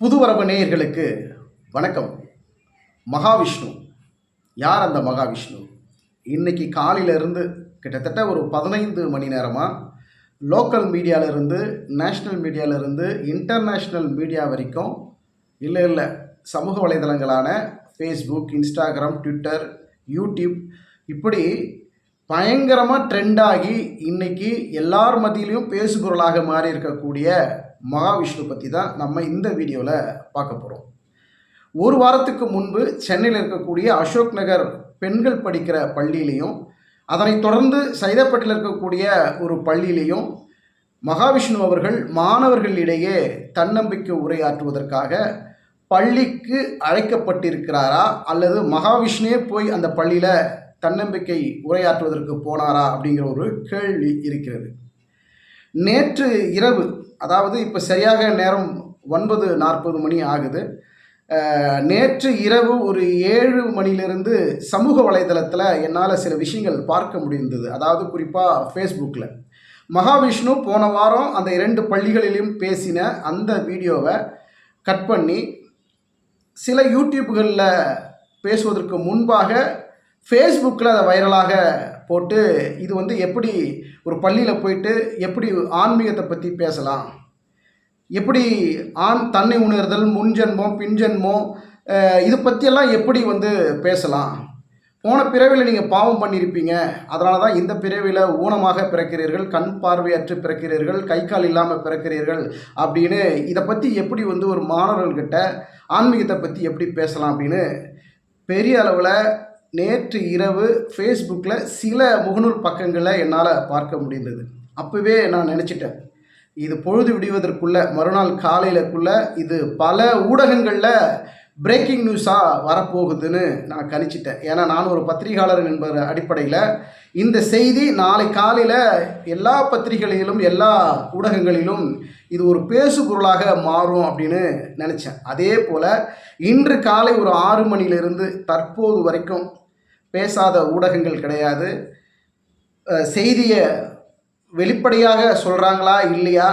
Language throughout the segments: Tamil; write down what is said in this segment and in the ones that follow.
புதுவரவு நேயர்களுக்கு வணக்கம். மகாவிஷ்ணு. யார் அந்த மகாவிஷ்ணு? இன்னைக்கு காலையிலேருந்து கிட்டத்தட்ட ஒரு பதினைந்து மணி நேரமாக லோக்கல் மீடியாவிலேருந்து நேஷ்னல் மீடியாவிலேருந்து இன்டர்நேஷ்னல் மீடியா வரைக்கும் இல்லை இல்லை சமூக வலைதளங்களான ஃபேஸ்புக் இன்ஸ்டாகிராம் ட்விட்டர் யூடியூப் இப்படி பயங்கரமாக ட்ரெண்டாகி இன்றைக்கி எல்லார் மத்தியிலையும் பேசுபொருளாக மாறி இருக்கக்கூடிய மகாவிஷ்ணு பற்றி தான் நம்ம இந்த வீடியோவில் பார்க்க போகிறோம் ஒரு வாரத்துக்கு முன்பு சென்னையில் இருக்கக்கூடிய அசோக் நகர் பெண்கள் படிக்கிற பள்ளியிலையும் அதனைத் தொடர்ந்து சைதப்பட்டில் இருக்கக்கூடிய ஒரு பள்ளியிலையும் மகாவிஷ்ணு அவர்கள் மாணவர்களிடையே தன்னம்பிக்கை உரையாற்றுவதற்காக பள்ளிக்கு அழைக்கப்பட்டிருக்கிறாரா? அல்லது மகாவிஷ்ணுவே போய் அந்த பள்ளியில் தன்னம்பிக்கை உரையாற்றுவதற்கு போனாரா? அப்படிங்கிற ஒரு கேள்வி இருக்கிறது. நேற்று இரவு அதாவது இப்போ சரியாக நேரம் ஒன்பது நாற்பது மணி ஆகுது. நேற்று இரவு ஒரு ஏழு மணிலிருந்து சமூக வலைதளத்தில் என்னால் சில விஷயங்கள் பார்க்க முடிந்தது. அதாவது குறிப்பாக ஃபேஸ்புக்கில் மகாவிஷ்ணு போன வாரம் அந்த இரண்டு பள்ளிகளிலும் பேசின அந்த வீடியோவை கட் பண்ணி சில யூடியூப்புகளில் பேசுவதற்கு முன்பாக ஃபேஸ்புக்கில் அதை வைரலாக போட்டு இது வந்து எப்படி ஒரு பள்ளியில் போயிட்டு எப்படி ஆன்மீகத்தை பற்றி பேசலாம்? எப்படி ஆண் தன்னை உணர்தல் முன்ஜென்மம் பின்ஜென்மம் இதை இது பற்றியெல்லாம் எப்படி வந்து பேசலாம்? போன பிறவியில் நீங்கள் பாவம் பண்ணியிருப்பீங்க. அதனால தான் இந்த பிறவியில் ஊனமாக பிறக்கிறீர்கள் கண் பார்வையற்று பிறக்கிறீர்கள் கை கால் இல்லாமல் பிறக்கிறீர்கள் அப்படின்னு இதை பற்றி எப்படி வந்து ஒரு மாணவர்கள்கிட்ட ஆன்மீகத்தை பற்றி எப்படி பேசலாம் அப்படின்னு பெரிய அளவில் நேற்று இரவு ஃபேஸ்புக்கில் சில முகநூல் பக்கங்களை என்னால் பார்க்க முடிந்தது. அப்போவே நான் நினச்சிட்டேன். இது பொழுது விடுவதற்குள்ளே மறுநாள் காலையிலக்குள்ளே இது பல ஊடகங்களில் பிரேக்கிங் நியூஸாக வரப்போகுதுன்னு நான் கணிச்சிட்டேன். ஏன்னா நான் ஒரு பத்திரிகையாளர் என்பது அடிப்படையில் இந்த செய்தி நாளை காலையில் எல்லா பத்திரிகைகளிலும் எல்லா ஊடகங்களிலும் இது ஒரு பேசு பொருளாக மாறும் அப்படின்னு நினச்சேன். அதே போல் இன்று காலை ஒரு ஆறு மணியிலிருந்து தற்போது வரைக்கும் பேசாத ஊடகங்கள் கிடையாது. செய்தியை வெளிப்படையாக சொல்கிறாங்களா இல்லையா?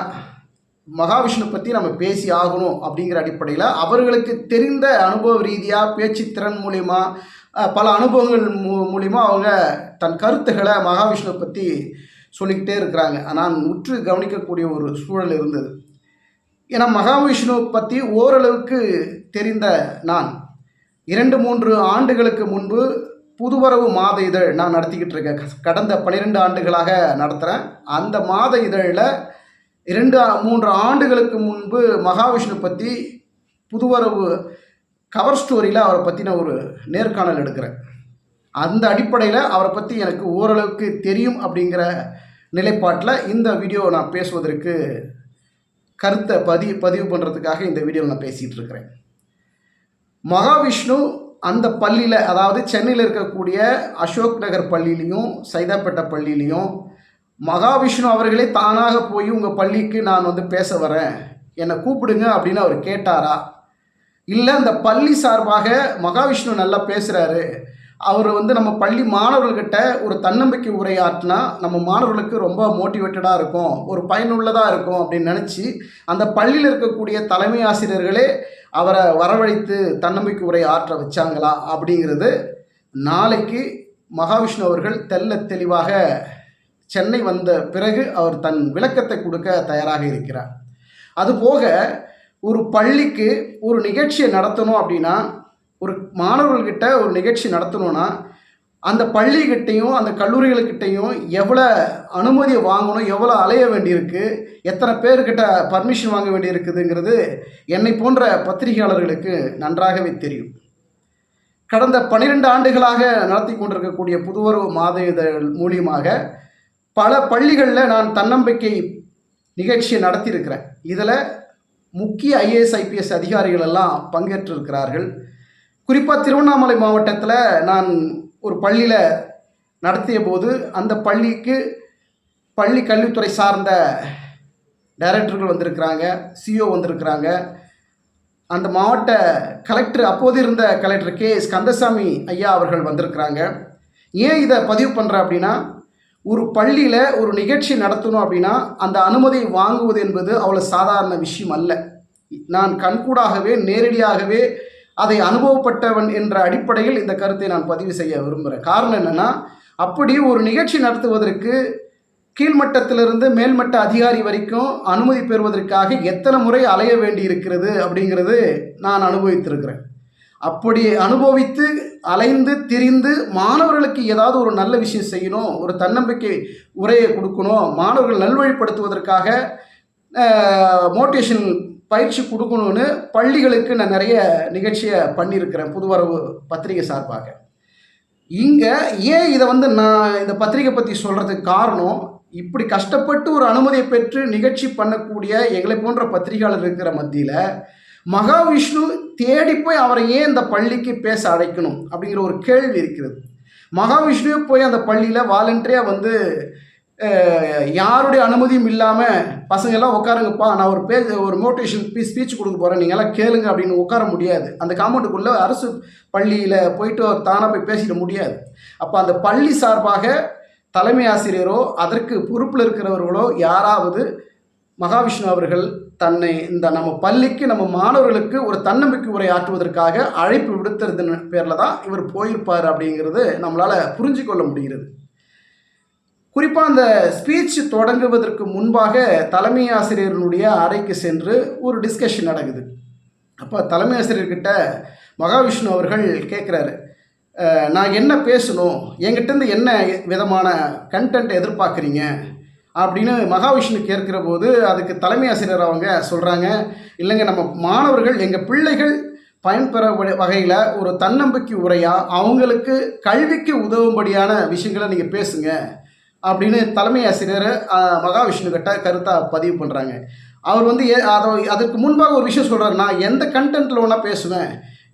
மகாவிஷ்ணு பற்றி நம்ம பேசி ஆகணும் அப்படிங்கிற அடிப்படையில் அவர்களுக்கு தெரிந்த அனுபவ ரீதியாக பேச்சு திறன் மூலிமா பல அனுபவங்கள் மூ மூலிமா அவங்க தன் கருத்துக்களை மகாவிஷ்ணு பற்றி சொல்லிக்கிட்டே இருக்கிறாங்க. நான் உற்று கவனிக்கக்கூடிய ஒரு சூழல் இருந்தது. ஏன்னா மகாவிஷ்ணு பற்றி ஓரளவுக்கு தெரிந்த நான். இரண்டு மூன்று ஆண்டுகளுக்கு முன்பு புதுவரவு மாத இதழ் நான் நடத்திக்கிட்டு இருக்கேன். கடந்த பன்னிரெண்டு ஆண்டுகளாக நடத்துகிறேன் அந்த மாத இதழில் இரண்டு மூன்று ஆண்டுகளுக்கு முன்பு மகாவிஷ்ணு பற்றி புதுவரவு கவர் ஸ்டோரியில் அவரை பற்றின ஒரு நேர்காணல் எடுக்கிறேன். அந்த அடிப்படையில் அவரை பற்றி எனக்கு ஓரளவுக்கு தெரியும் அப்படிங்கிற நிலைப்பாட்டில் இந்த வீடியோ நான் பேசுவதற்கு கருத்தை பதிவு பதிவு பண்ணுறதுக்காக இந்த வீடியோவில் நான் பேசிகிட்டு இருக்கிறேன். மகாவிஷ்ணு அந்த பள்ளியில் அதாவது சென்னையில் இருக்கக்கூடிய அசோக் நகர் பள்ளியிலையும் சைதாப்பேட்டை பள்ளியிலையும் மகாவிஷ்ணு அவர்களே தானாக போய் உங்கள் பள்ளிக்கு நான் வந்து பேச வரேன். என்னை கூப்பிடுங்க அப்படின்னு அவர் கேட்டாரா? இல்லை அந்த பள்ளி சார்பாக மகாவிஷ்ணு நல்லா பேசுகிறாரு அவர் வந்து நம்ம பள்ளி மாணவர்கள்கிட்ட ஒரு தன்னம்பிக்கை உரையாற்றினா நம்ம மாணவர்களுக்கு ரொம்ப மோட்டிவேட்டடாக இருக்கும். ஒரு பயனுள்ளதாக இருக்கும் அப்படின்னு நினச்சி அந்த பள்ளியில் இருக்கக்கூடிய தலைமை ஆசிரியர்களே அவரை வரவழைத்து தன்னம்பிக்கை உரை ஆற்ற வச்சாங்களா அப்படிங்கிறது நாளைக்கு மகாவிஷ்ணு அவர்கள் தெல்ல தெளிவாக சென்னை வந்த பிறகு அவர் தன் விளக்கத்தை கொடுக்க தயாராக இருக்கிறார். அதுபோக ஒரு பள்ளிக்கு ஒரு நிகழ்ச்சியை நடத்தணும் அப்படின்னா ஒரு மாணவர்கள்கிட்ட ஒரு நிகழ்ச்சி நடத்தணும்னா அந்த பள்ளிகிட்டையும் அந்த கல்லூரிகளுக்கிட்டையும் எவ்வளோ அனுமதியை வாங்கணும் எவ்வளோ அலைய வேண்டியிருக்கு எத்தனை பேர்கிட்ட பர்மிஷன் வாங்க வேண்டியிருக்குதுங்கிறது என்னை போன்ற பத்திரிகையாளர்களுக்கு நன்றாகவே தெரியும். கடந்த பன்னிரெண்டு ஆண்டுகளாக நடத்தி கொண்டிருக்கக்கூடிய புதுவரவு மாத இதழ் மூலியமாக பல பள்ளிகளில் நான் தன்னம்பிக்கை நிகழ்ச்சியை நடத்தியிருக்கிறேன். இதில் முக்கிய ஐஏஎஸ் ஐபிஎஸ் அதிகாரிகள் எல்லாம் பங்கேற்றிருக்கிறார்கள். குறிப்பாக திருவண்ணாமலை மாவட்டத்தில் நான் ஒரு பள்ளியில் நடத்திய போது அந்த பள்ளிக்கு பள்ளி கல்வித்துறை சார்ந்த டைரக்டர்கள் வந்திருக்கிறாங்க சிஓ வந்திருக்கிறாங்க. அந்த மாவட்ட கலெக்டர் அப்போது இருந்த கலெக்டர் கே எஸ் கந்தசாமி ஐயா அவர்கள் வந்திருக்கிறாங்க. ஏன் இதை பதிவு பண்ணுறேன் அப்படின்னா ஒரு பள்ளியில் ஒரு நிகழ்ச்சி நடத்தணும் அப்படின்னா அந்த அனுமதியை வாங்குவது என்பது அவ்வளோ சாதாரண விஷயம் அல்ல. நான் கண்கூடாகவே நேரடியாகவே அதை அனுபவப்பட்டவன் என்ற அடிப்படையில் இந்த கருத்தை நான் பதிவு செய்ய விரும்புகிறேன். காரணம் என்னென்னா அப்படி ஒரு நிகழ்ச்சி நடத்துவதற்கு கீழ்மட்டத்திலிருந்து மேல்மட்ட அதிகாரி வரைக்கும் அனுமதி பெறுவதற்காக எத்தனை முறை அலைய வேண்டி இருக்கிறது அப்படிங்கிறது நான் அனுபவித்திருக்கிறேன். அப்படி அனுபவித்து அலைந்து திரிந்து மாணவர்களுக்கு ஏதாவது ஒரு நல்ல விஷயம் செய்யணும் ஒரு தன்னம்பிக்கை உரையை கொடுக்கணும் மாணவர்கள் நல்வழிப்படுத்துவதற்காக மோட்டிவேஷன் பயிற்சி கொடுக்கணும்னு பள்ளிகளுக்கு நான் நிறைய நிகழ்ச்சியை பண்ணியிருக்கிறேன் புதுவரவு பத்திரிகை சார்பாக. இங்கே ஏன் இதை வந்து நான் இந்த பத்திரிகை பற்றி சொல்கிறதுக்கு காரணம் இப்படி கஷ்டப்பட்டு ஒரு அனுமதியை பெற்று நிகழ்ச்சி பண்ணக்கூடிய எங்களை போன்ற பத்திரிகையாளர் இருக்கிற மத்தியில் மகாவிஷ்ணு தேடி போய் அவரை ஏன் இந்த பள்ளிக்கு பேச அழைக்கணும் அப்படிங்கிற ஒரு கேள்வி இருக்கிறது. மகாவிஷ்ணுவே போய் அந்த பள்ளியில் வாலண்டரியாக வந்து யாருடைய அனுமதியும் இல்லாமல் பசங்கெல்லாம் உட்காருங்கப்பா நான் ஒரு பே ஒரு மோட்டிவேஷன் ஸ்பீச் ஸ்பீச் கொடுக்க போகிறேன் நீங்கள் எல்லாம் கேளுங்க அப்படின்னு உட்கார முடியாது. அந்த காம்பவுண்டுக்குள்ளே அரசு பள்ளியில் போயிட்டு அவர் தானாக போய் பேசிட முடியாது. அப்போ அந்த பள்ளி சார்பாக தலைமை ஆசிரியரோ அதற்கு பொறுப்பில் இருக்கிறவர்களோ யாராவது மகாவிஷ்ணு அவர்கள் தன்னை இந்த நம்ம பள்ளிக்கு நம்ம மாணவர்களுக்கு ஒரு தன்னம்பிக்கை உரை ஆற்றுவதற்காக அழைப்பு விடுத்துறதுன்னு பேரில் தான் இவர் போயிருப்பார் அப்படிங்கிறது நம்மளால் புரிஞ்சு கொள்ள முடிகிறது. குறிப்பாக அந்த ஸ்பீச் தொடங்குவதற்கு முன்பாக தலைமை ஆசிரியர்களுடைய அறைக்கு சென்று ஒரு டிஸ்கஷன் நடக்குது. அப்போ தலைமை ஆசிரியர்கிட்ட மகாவிஷ்ணு அவர்கள் கேட்குறாரு நான் என்ன பேசணும்? என்கிட்டருந்து என்ன விதமான கண்டென்ட் எதிர்பார்க்குறீங்க? அப்படின்னு மகாவிஷ்ணு கேட்கிற போது அதுக்கு தலைமை ஆசிரியர் அவங்க சொல்கிறாங்க இல்லைங்க நம்ம மாணவர்கள் எங்கள் பிள்ளைகள் பயன்பெற வகையில் ஒரு தன்னம்பிக்கை உரையாக அவங்களுக்கு கல்விக்கு உதவும்படியான விஷயங்களை நீங்கள் பேசுங்க. அப்படின்னு தலைமை ஆசிரியர் மகாவிஷ்ணு கிட்ட கருத்தாக பதிவு பண்ணுறாங்க அவர் வந்து ஏ அதை அதுக்கு முன்பாக ஒரு விஷயம் சொல்கிறார் நான் எந்த கண்டென்ட்டில் வேணால் பேசுவேன்.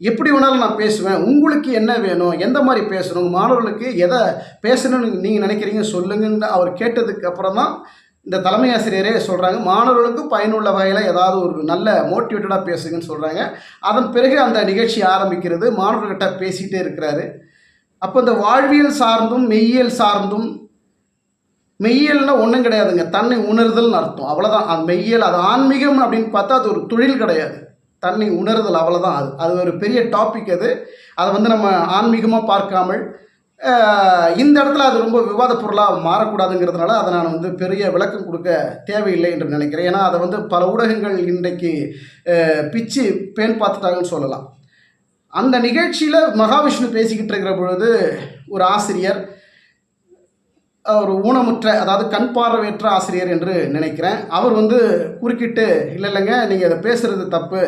எப்படி வேணாலும் நான் பேசுவேன். உங்களுக்கு என்ன வேணும்? எந்த மாதிரி பேசணும்? மாணவர்களுக்கு எதை பேசணும்னு நீங்கள் நினைக்கிறீங்க? சொல்லுங்கன்னு அவர் கேட்டதுக்கு அப்புறம் தான் இந்த தலைமை ஆசிரியரே சொல்கிறாங்க மாணவர்களுக்கு பயனுள்ள வகையில் ஏதாவது ஒரு நல்ல மோட்டிவேட்டடாக பேசுங்கன்னு சொல்கிறாங்க அதன் பிறகு அந்த நிகழ்ச்சி ஆரம்பிக்கிறது. மாணவர்கிட்ட பேசிகிட்டே இருக்கிறாரு. அப்போ இந்த வாழ்வியல் சார்ந்தும் மெய்யியல் சார்ந்தும் மெய்யியல்னா ஒன்றும் கிடையாதுங்க. தன்னை உணர்தல்னு அர்த்தம். அவ்வளோதான் அது மெய்யியல் அது ஆன்மீகம் அப்படின்னு பார்த்தா அது ஒரு தொழில் கிடையாது. தன்னை உணர்தல் அவ்வளோதான் அது. அது ஒரு பெரிய டாபிக் அது அதை வந்து நம்ம ஆன்மீகமாக பார்க்காமல் இந்த இடத்துல அது ரொம்ப விவாத பொருளாக மாறக்கூடாதுங்கிறதுனால அதை நான் வந்து பெரிய விளக்கம் கொடுக்க தேவையில்லை என்று நினைக்கிறேன். ஏன்னா அதை வந்து பல ஊடகங்கள் இன்றைக்கு பிச்சு பேன் பார்த்துட்டாங்கன்னு சொல்லலாம். அந்த நிகழ்ச்சியில் மகாவிஷ்ணு பேசிக்கிட்டு இருக்கிற பொழுது ஒரு ஆசிரியர் ஒரு ஊனமுற்ற அதாவது கண் பார்வையற்ற ஆசிரியர் என்று நினைக்கிறேன். அவர் வந்து குறுக்கிட்டு இல்லை இல்லைங்க நீங்கள் அதை பேசுகிறது தப்பு.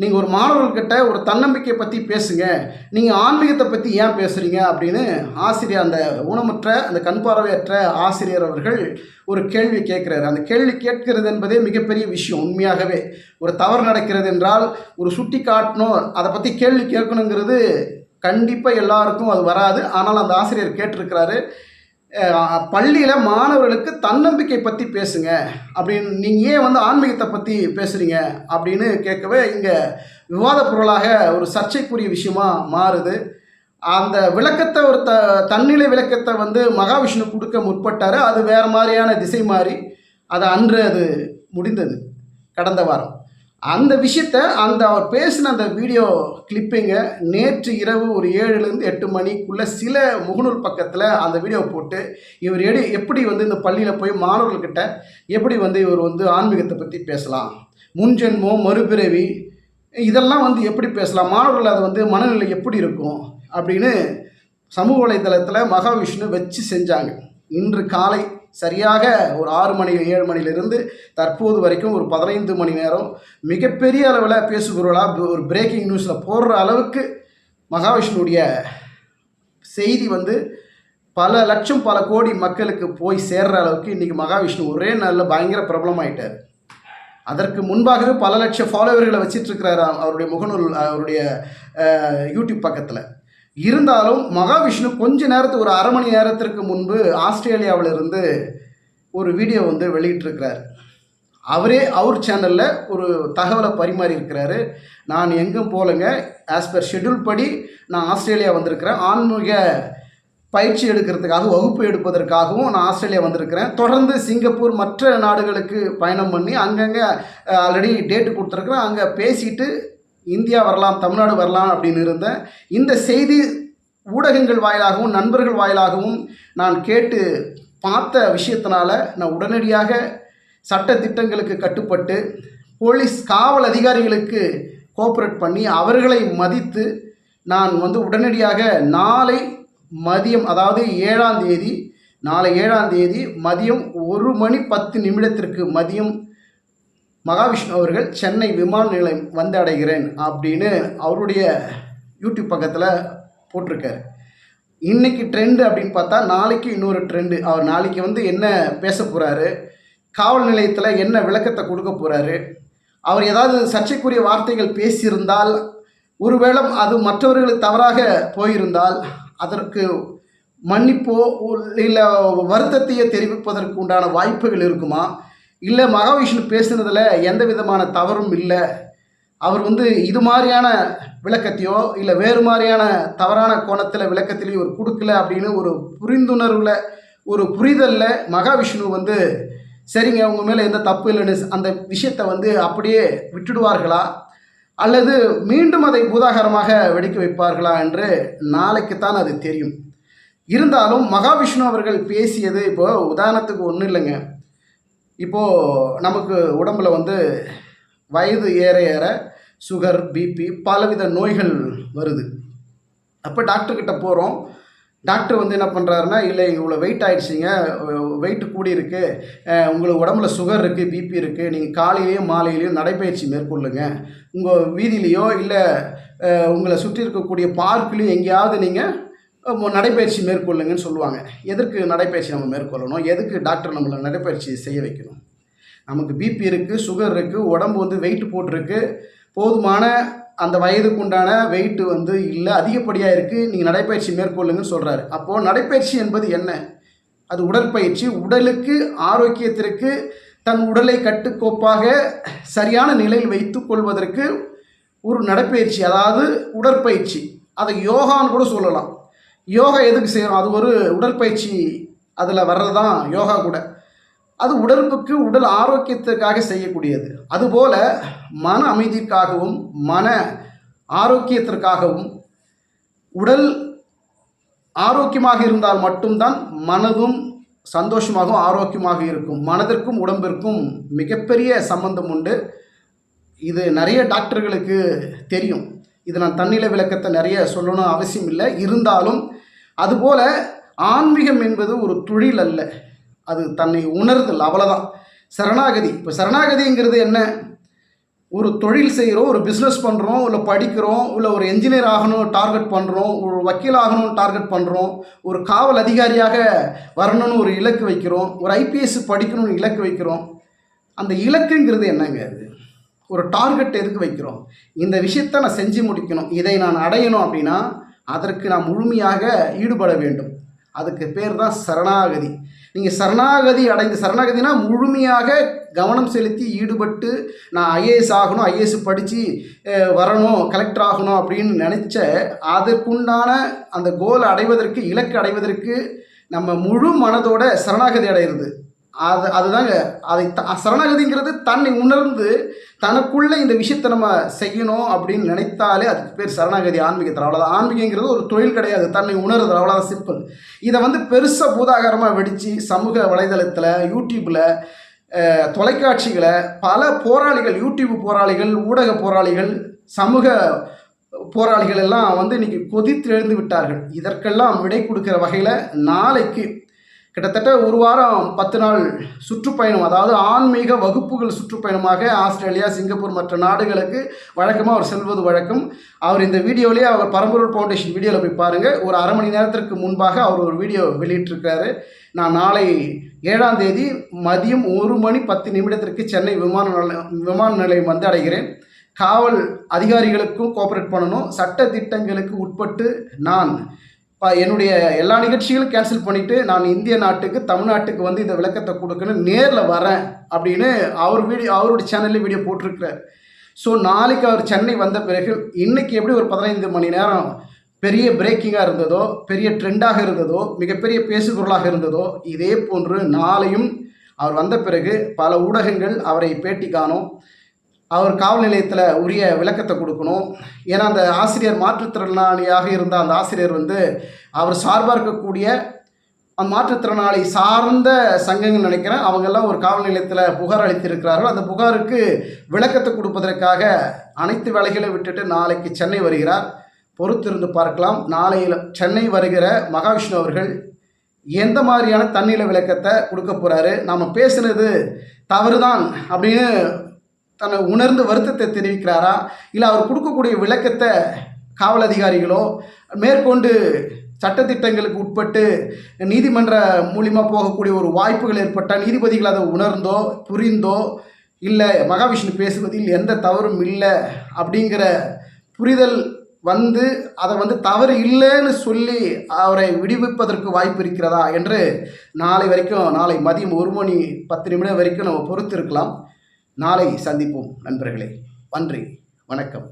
நீங்கள் ஒரு மாணவர்கிட்ட ஒரு தன்னம்பிக்கையை பற்றி பேசுங்க. நீங்கள் ஆன்மீகத்தை பற்றி ஏன் பேசுகிறீங்க அப்படின்னு ஆசிரியர் அந்த ஊனமுற்ற அந்த கண் பார்வையற்ற ஆசிரியர் அவர்கள் ஒரு கேள்வி கேட்குறாரு. அந்த கேள்வி கேட்கிறது என்பதே மிகப்பெரிய விஷயம் உண்மையாகவே. ஒரு தவறு நடக்கிறது என்றால் ஒரு சுட்டி காட்டணும் அதை பற்றி கேள்வி கேட்கணுங்கிறது கண்டிப்பாக எல்லாருக்கும் அது வராது. ஆனால் அந்த ஆசிரியர் கேட்டிருக்கிறாரு பள்ளியில் மாணவர்களுக்கு தன்னம்பிக்கை பற்றி பேசுங்க. அப்படின்னு நீங்கள் ஏன் வந்து ஆன்மீகத்தை பற்றி பேசுகிறீங்க அப்படின்னு கேட்கவே இங்கே விவாத பொருளாக ஒரு சர்ச்சைக்குரிய விஷயமாக மாறுது. அந்த விளக்கத்தை ஒரு த தன்னிலை விளக்கத்தை வந்து மகாவிஷ்ணு கொடுக்க முற்பட்டார். அது வேறு மாதிரியான திசை மாறி அது அன்று அது முடிந்தது. கடந்த வாரம். அந்த விஷயத்த அந்த அவர் பேசின அந்த வீடியோ கிளிப்பிங்கை நேற்று இரவு ஒரு ஏழுலேருந்து எட்டு மணிக்குள்ளே சில முகநூல் பக்கத்தில் அந்த வீடியோ போட்டு இவர் எடி எப்படி வந்து இந்த பள்ளியில் போய் மாணவர்கள்கிட்ட எப்படி வந்து இவர் வந்து ஆன்மீகத்தை பற்றி பேசலாம்? முன்ஜென்மம் மறுபிறவி இதெல்லாம் வந்து எப்படி பேசலாம்? மாணவர்கள் அது வந்து மனநிலை எப்படி இருக்கும்? அப்படின்னு சமூக வலைதளத்தில் மகாவிஷ்ணு வச்சு செஞ்சாங்க. இன்று காலை சரியாக ஒரு ஆறு மணி ஏழு மணிலிருந்து தற்போது வரைக்கும் ஒரு பதினைந்து மணி நேரம் மிகப்பெரிய அளவில் பேசுபொருளாக ஒரு பிரேக்கிங் நியூஸில் போடுற அளவுக்கு மகாவிஷ்ணுடைய செய்தி வந்து பல லட்சம் பல கோடி மக்களுக்கு போய் சேர்ற அளவுக்கு இன்றைக்கி மகாவிஷ்ணு ஒரே நாளில் பயங்கர பிரபலமாயிட்டார். அதற்கு முன்பாகவே பல லட்சம் ஃபாலோவர்களை வச்சிட்ருக்கிறார் அவருடைய முகநூல் அவருடைய யூடியூப் பக்கத்தில். இருந்தாலும் மகாவிஷ்ணு கொஞ்ச நேரத்துக்கு ஒரு அரை மணி நேரத்திற்கு முன்பு ஆஸ்திரேலியாவில் இருந்து ஒரு வீடியோ வந்து வெளியிட்டிருக்கிறார். அவரே அவர் சேனலில் ஒரு தகவலை பரிமாறி இருக்கிறாரு நான் எங்கும் போகலைங்க. ஆஸ் பர் ஷெட்யூல் படி நான் ஆஸ்திரேலியா வந்திருக்கிறேன். ஆன்மீக பயிற்சி எடுக்கிறதுக்காக வகுப்பு எடுப்பதற்காகவும் நான் ஆஸ்திரேலியா வந்திருக்கிறேன். தொடர்ந்து சிங்கப்பூர் மற்ற நாடுகளுக்கு பயணம் பண்ணி அங்கங்கே ஆல்ரெடி டேட்டு கொடுத்துருக்குறேன். அங்கே பேசிட்டு இந்தியா வரலாம் தமிழ்நாடு வரலாம் அப்படின்னு இருந்தேன் இந்த செய்தி ஊடகங்கள் வாயிலாகவும் நண்பர்கள் வாயிலாகவும் நான் கேட்டு பார்த்த விஷயத்தினால நான் உடனடியாக சட்ட திட்டங்களுக்கு கட்டுப்பட்டு போலீஸ் காவல் அதிகாரிகளுக்கு கோஆப்ரேட் பண்ணி அவர்களை மதித்து நான் வந்து உடனடியாக நாளை மதியம் அதாவது ஏழாம் தேதி நாளை ஏழாம் தேதி மதியம் ஒரு மணி பத்து நிமிடத்திற்கு மதியம் மகாவிஷ்ணு அவர்கள் சென்னை விமான நிலையம் வந்து அடைகிறேன் அப்படின்னு அவருடைய யூடியூப் பக்கத்தில் போட்டிருக்காரு. இன்றைக்கி ட்ரெண்டு அப்படின்னு பார்த்தா நாளைக்கு இன்னொரு ட்ரெண்டு அவர் நாளைக்கு வந்து என்ன பேச போகிறாரு காவல் நிலையத்தில் என்ன விளக்கத்தை கொடுக்க போகிறாரு அவர் ஏதாவது சர்ச்சைக்குரிய வார்த்தைகள் பேசியிருந்தால் ஒருவேளை அது மற்றவர்களுக்கு தவறாக போயிருந்தால் அதற்கு மன்னிப்போ இல்லை வருத்தத்தையோ தெரிவிப்பதற்கு உண்டான வாய்ப்புகள் இருக்குமா? இல்லை மகாவிஷ்ணு பேசுனதில் எந்த விதமான தவறும் இல்லை. அவர் வந்து இது மாதிரியான விளக்கத்தையோ இல்லை வேறு மாதிரியான தவறான கோணத்தில் விளக்கத்திலையும் ஒரு கொடுக்கல அப்படின்னு ஒரு புரிந்துணர்வில் ஒரு புரிதலில் மகாவிஷ்ணு வந்து சரிங்க உங்கள் மேலே எந்த தப்பு இல்லைன்னு அந்த விஷயத்தை வந்து அப்படியே விட்டுடுவார்களா? அல்லது மீண்டும் அதை பூதாகரமாக வெடிக்க வைப்பார்களா என்று நாளைக்குத்தான் அது தெரியும். இருந்தாலும் மகாவிஷ்ணு அவர்கள் பேசியது இப்போ உதாரணத்துக்கு ஒன்றும் இல்லைங்க. இப்போது நமக்கு உடம்பில் வந்து வயது ஏற ஏற சுகர் பிபி பலவித நோய்கள் வருது. அப்போ டாக்டர்கிட்ட போகிறோம் டாக்டர் வந்து என்ன பண்ணுறாருன்னா இல்லை இவ்வளோ வெயிட் ஆகிடுச்சிங்க வெயிட் கூடியிருக்கு உங்களுக்கு உடம்புல சுகர் இருக்குது பிபி இருக்குது நீங்கள் காலையிலையும் மாலையிலையும் நடைப்பயிற்சி மேற்கொள்ளுங்க. உங்கள் வீதியிலையோ இல்லை உங்களை சுற்றி இருக்கக்கூடிய பார்க்லேயும் எங்கேயாவது நீங்கள் நடைப்பயிற்சி மேற்கொள்ளுங்கன்னு சொல்லுவாங்க. எதற்கு நடைப்பயிற்சி நம்ம மேற்கொள்ளணும்? எதுக்கு டாக்டர் நம்மளை நடைப்பயிற்சி செய்ய வைக்கணும்? நமக்கு பிபி இருக்குது சுகர் இருக்குது உடம்பு வந்து வெயிட் போட்டிருக்கு. போதுமான அந்த வயதுக்கு உண்டான வெயிட்டு வந்து இல்லை அதிகப்படியாக இருக்குது நீங்கள் நடைப்பயிற்சி மேற்கொள்ளுங்கன்னு சொல்கிறாரு அப்போது நடைப்பயிற்சி என்பது என்ன? அது உடற்பயிற்சி. உடலுக்கு ஆரோக்கியத்திற்கு தன் உடலை கட்டுக்கோப்பாக சரியான நிலையில் வைத்து கொள்வதற்கு ஒரு நடைப்பயிற்சி அதாவது உடற்பயிற்சி. அதை யோகான்னு கூட சொல்லலாம். யோகா எதுக்கு செய்யணும்? அது ஒரு உடற்பயிற்சி அதில் வர்றது தான் யோகா கூட. அது உடம்புக்கு உடல் ஆரோக்கியத்துக்காக செய்யக்கூடியது. அதுபோல் மன அமைதிக்காகவும் மன ஆரோக்கியத்திற்காகவும் உடல் ஆரோக்கியமாக இருந்தால் மட்டும்தான் மனதும் சந்தோஷமாகவும் ஆரோக்கியமாக இருக்கும். மனதிற்கும் உடம்பிற்கும் மிகப்பெரிய சம்பந்தம் உண்டு. இது நிறைய டாக்டர்களுக்கு தெரியும். இது நான் தன்னிலை விளக்கத்தை நிறைய சொல்லணும் அவசியம் இல்லை. இருந்தாலும் அதுபோல் ஆன்மீகம் என்பது ஒரு தொழில் அல்ல. அது தன்னை உணர்தல் அவ்வளோதான் சரணாகதி. இப்போ சரணாகதிங்கிறது என்ன? ஒரு தொழில் செய்கிறோம் ஒரு பிஸ்னஸ் பண்ணுறோம் இல்லை படிக்கிறோம் இல்லை ஒரு என்ஜினியர் ஆகணும் டார்கெட் பண்ணுறோம் ஒரு வக்கீல் ஆகணும்னு டார்கெட் பண்ணுறோம் ஒரு காவல் அதிகாரியாக வரணும்னு ஒரு இலக்கு வைக்கிறோம் ஒரு ஐபிஎஸ் படிக்கணும்னு இலக்கு வைக்கிறோம். அந்த இலக்குங்கிறது என்னங்க அது? ஒரு டார்கெட் எதுக்கு வைக்கிறோம்? இந்த விஷயத்தை நான் செஞ்சு முடிக்கணும். இதை நான் அடையணும் அப்படின்னா அதற்கு நான் முழுமையாக ஈடுபட வேண்டும். அதுக்கு பேர் தான் சரணாகதி. நீங்கள் சரணாகதி அடைந்து சரணாகதினா முழுமையாக கவனம் செலுத்தி ஈடுபட்டு நான் ஐஏஎஸ் ஆகணும் ஐஏஎஸ் படித்து வரணும் கலெக்டர் ஆகணும் அப்படின்னு நினச்ச அதற்குண்டான அந்த கோல் அடைவதற்கு இலக்கு அடைவதற்கு நம்ம முழு மனதோட சரணாகதி அடைகிறது அது அதுதாங்க அதை த சரணாகதிங்கிறது தன்னை உணர்ந்து தனக்குள்ளே இந்த விஷயத்தை நம்ம செய்யணும் அப்படின்னு நினைத்தாலே அதுக்கு பேர் சரணாகதி ஆன்மீகத்தில். அவ்வளோதான் ஆன்மீகங்கிறது ஒரு தொழில் கிடையாது. தன்னை உணர்றது அவ்வளோதான் சிம்பிள் இதை வந்து பெருசாக பூதாகாரமாக வெடித்து சமூக வலைதளத்தில் யூடியூப்பில் தொலைக்காட்சிகளை பல போராளிகள் யூடியூப் போராளிகள் ஊடக போராளிகள் சமூக போராளிகள் எல்லாம் வந்து இன்னைக்கு கொதித்து எழுந்து விட்டார்கள். இதற்கெல்லாம் விடை கொடுக்குற வகையில் நாளைக்கு கிட்டத்தட்ட ஒரு வாரம் பத்து நாள் சுற்றுப்பயணம் அதாவது ஆன்மீக வகுப்புகள் சுற்றுப்பயணமாக ஆஸ்திரேலியா சிங்கப்பூர் மற்ற நாடுகளுக்கு வழக்கமாக அவர் செல்வது வழக்கம். அவர் இந்த வீடியோலேயே அவர் பரம்பரூர் ஃபவுண்டேஷன் வீடியோவில் போய் பாருங்கள் ஒரு அரை மணி நேரத்திற்கு முன்பாக அவர் ஒரு வீடியோ வெளியிட்டிருக்காரு. நான் நாளை ஏழாம் தேதி மதியம் ஒரு மணி பத்து நிமிடத்திற்கு சென்னை விமான நிலையம் விமான நிலையம் வந்து அடைகிறேன். காவல் அதிகாரிகளுக்கும் கோஆப்ரேட் பண்ணணும். சட்ட திட்டங்களுக்கு உட்பட்டு நான் என்னுடைய எல்லா நிகழ்ச்சிகளும் கேன்சல் பண்ணிவிட்டு நான் இந்திய நாட்டுக்கு தமிழ்நாட்டுக்கு வந்து இந்த விளக்கத்தை கொடுக்கணும் நேரில் வரேன் அப்படின்னு அவர் வீடியோ அவருடைய சேனல்ல வீடியோ போட்டிருக்கிறார். ஸோ நாளைக்கு அவர் சென்னை வந்த பிறகு இன்றைக்கி எப்படி ஒரு பதினைந்து மணி நேரம் பெரிய பிரேக்கிங்காக இருந்ததோ பெரிய ட்ரெண்டாக இருந்ததோ மிகப்பெரிய பேசுபொருளாக இருந்ததோ இதே போன்று நாளையும் அவர் வந்த பிறகு பல ஊடகங்கள் அவரை பேட்டி காணும். அவர் காவல் நிலையத்தில் உரிய விளக்கத்தை கொடுக்கணும். ஏன்னா அந்த ஆசிரியர் மாற்றுத்திறனாளியாக இருந்த அந்த ஆசிரியர் வந்து அவர் சார்பாக இருக்கக்கூடிய அந்த மாற்றுத்திறனாளி சார்ந்த சங்கங்கள் நினைக்கிறேன். அவங்கெல்லாம் ஒரு காவல் நிலையத்தில் புகார் அளித்திருக்கிறார்கள். அந்த புகாருக்கு விளக்கத்தை கொடுப்பதற்காக அனைத்து வேலைகளை விட்டுட்டு நாளைக்கு சென்னை வருகிறார். பொறுத்திருந்து பார்க்கலாம். நாளையில் சென்னை வருகிற மகாவிஷ்ணு அவர்கள் எந்த மாதிரியான தண்ணீர் விளக்கத்தை கொடுக்க போகிறாரு நாம் பேசுனது தவறுதான் அப்படின்னு தன்னை உணர்ந்து வருத்தத்தை தெரிவிக்கிறாரா? இல்லை அவர் கொடுக்கக்கூடிய விளக்கத்தை காவல் அதிகாரிகளோ மேற்கொண்டு சட்டத்திட்டங்களுக்கு உட்பட்டு நீதிமன்ற மூலிமா போகக்கூடிய ஒரு வாய்ப்புகள் ஏற்பட்டால் நீதிபதிகள் அதை உணர்ந்தோ புரிந்தோ இல்லை மகாவிஷ்ணு பேசுவதில் எந்த தவறும் இல்லை அப்படிங்கிற புரிதல் வந்து அதை வந்து தவறு இல்லைன்னு சொல்லி அவரை விடுவிப்பதற்கு வாய்ப்பு இருக்கிறதா? என்று நாளை வரைக்கும் நாளை மதியம் ஒரு மணி பத்து நிமிடம் வரைக்கும் நம்ம பொறுத்து இருக்கலாம் நாளை சந்திப்போம் நண்பர்களே. நன்றி. வணக்கம்.